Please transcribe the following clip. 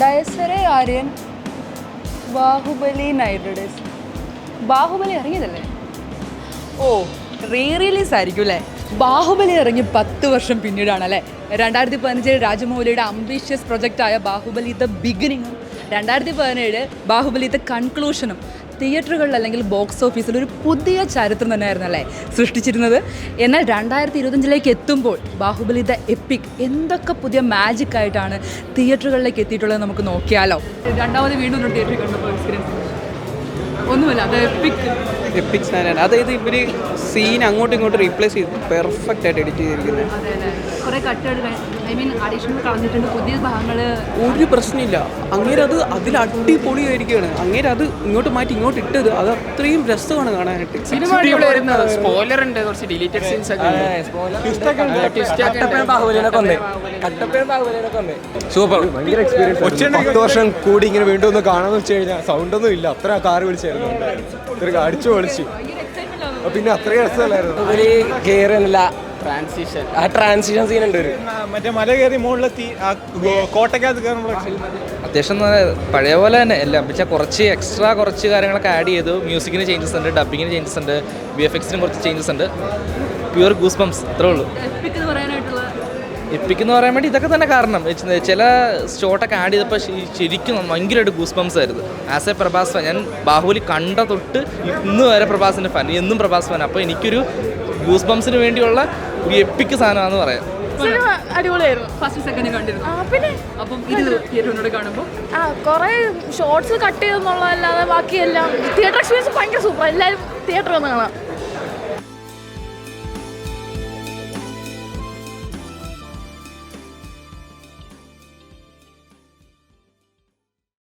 ഡയസറെ Aryan Baahubali night Baahubali ഇറങ്ങിയതല്ലേ? ഓ re release ആയിരിക്കും അല്ലേ? ബാഹുബലി ഇറങ്ങി പത്ത് വർഷം പിന്നീടാണ് അല്ലേ രണ്ടായിരത്തി പതിനഞ്ചിൽ രാജമൗലിയുടെ അംബീഷ്യസ് പ്രൊജക്റ്റായ ബാഹുബലി ദ ബിഗിനിങ്ങും രണ്ടായിരത്തി പതിനേഴ് ബാഹുബലി ദ കൺക്ലൂഷനും തിയേറ്ററുകളിൽ അല്ലെങ്കിൽ ബോക്സ് ഓഫീസിൽ ഒരു പുതിയ ചരിത്രം തന്നെയായിരുന്നു അല്ലേ സൃഷ്ടിച്ചിരുന്നത്. എന്നാൽ രണ്ടായിരത്തി ഇരുപത്തഞ്ചിലേക്ക് എത്തുമ്പോൾ ബാഹുബലി ദ എപ്പിക് എന്തൊക്കെ പുതിയ മാജിക് ആയിട്ടാണ് തിയേറ്ററുകളിലേക്ക് എത്തിയിട്ടുള്ളത് നമുക്ക് നോക്കിയാലോ. രണ്ടാമത് വീണ്ടും ഒരു തിയേറ്ററിൽ കണ്ടപ്പോൾ എക്സ്പീരിയൻസ് ഒന്നുമില്ല അത് എപ്പിക് എപ്പിക് സാധനമാണ്. അതായത് ഇവർ സീൻ അങ്ങോട്ടും ഇങ്ങോട്ടും റീപ്ലേസ് ചെയ്ത്. പെർഫെക്റ്റ് ആയിട്ട് എഡിറ്റ് ചെയ്തിരിക്കുന്നത് കുറേ കട്ടുകൾ ഐ മീൻ അഡീഷണൽ കളഞ്ഞിട്ടുണ്ട്. പുതിയ ഭാഗങ്ങൾ ഒരു പ്രശ്നമില്ല. അങ്ങേര് അത് അതിൽ അടിപൊളിയായിരിക്കുകയാണ് അങ്ങേര് അത് ഇങ്ങോട്ട് മാറ്റി ഇങ്ങോട്ട് ഇട്ടത് അത് അത്രയും രസമാണ് കാണാനായിട്ട്. സ്പോയിലർ ഉണ്ട്. കുറച്ച് ഡിലീറ്റഡ് സീൻസ് സൂപ്പർ പത്ത് വർഷം കൂടി ഇങ്ങനെ വീണ്ടും ഒന്ന് കാണാന്ന് വെച്ച് കഴിഞ്ഞാൽ സൗണ്ട് ഒന്നും ഇല്ല. അത്ര കാർ വിളിച്ചായിരുന്നു ഇത്ര അടിച്ചു പൊളിച്ചു. പിന്നെ അത്രയും രസമല്ലായിരുന്നു. കേറുന്നില്ല ട്രാൻസിഷൻ ആ ട്രാൻസിഷൻ സീൻ ഉണ്ട് ഒരു. മറ്റേ മല കയറി മുകളിലെത്തി ആ കോട്ടയ്ക്കകത്ത് കയറുമ്പോൾ അത്യാവശ്യം പഴയ പോലെ തന്നെ എല്ലാം. പക്ഷേ കുറച്ച് എക്സ്ട്രാ കുറച്ച് കാര്യങ്ങളൊക്കെ ആഡ് ചെയ്തു. മ്യൂസിക്കിന് ചേഞ്ചസ് ഉണ്ട് ഡബിങ്ങിന് ചേഞ്ചസ് ഉണ്ട് ബി എഫ് എക്സിനും കുറച്ച് ചേഞ്ചസ് ഉണ്ട്. പ്യുവർ ഗൂസ് പംസ് അത്രേ ഉള്ളൂ. എന്ന് പറയാൻ വേണ്ടി ഇതൊക്കെ തന്നെ കാരണം. ചില ഷോട്ടൊക്കെ ആഡ് ചെയ്തപ്പോൾ ശരിക്കും ഭയങ്കരമായിട്ട് ഗൂസ് ബംസ് ആയിരുന്നു. ആസ് എ പ്രഭാസ് ഫാൻ ഞാൻ ബാഹുലി കണ്ട തൊട്ട് ഇന്ന് വരെ പ്രഭാസിന്റെ ഫാൻ എന്നും പ്രഭാസ് ഫാൻ അപ്പോൾ എനിക്കൊരു ഗൂസ് ബംസിന് വേണ്ടിയുള്ള ഒരു എപ്പിക്ക് സാധനമാണെന്ന് പറയാം. സിനിമ അടിപൊളിയായിരുന്നു. ഫസ്റ്റ് സെക്കൻഡ് കണ്ടിരുന്നു. ആ പിന്നെ അപ്പം ഇത് കാണുമ്പോൾ ആ കുറേ ഷോർട്സ് കട്ട് ചെയ്തെന്നുള്ളതല്ലാതെ ബാക്കിയെല്ലാം തിയേറ്റർ എക്സ്പീരിയൻസ് ഭയങ്കര സൂപ്പർ എല്ലാവരും തിയേറ്റർ വന്ന് കാണാം.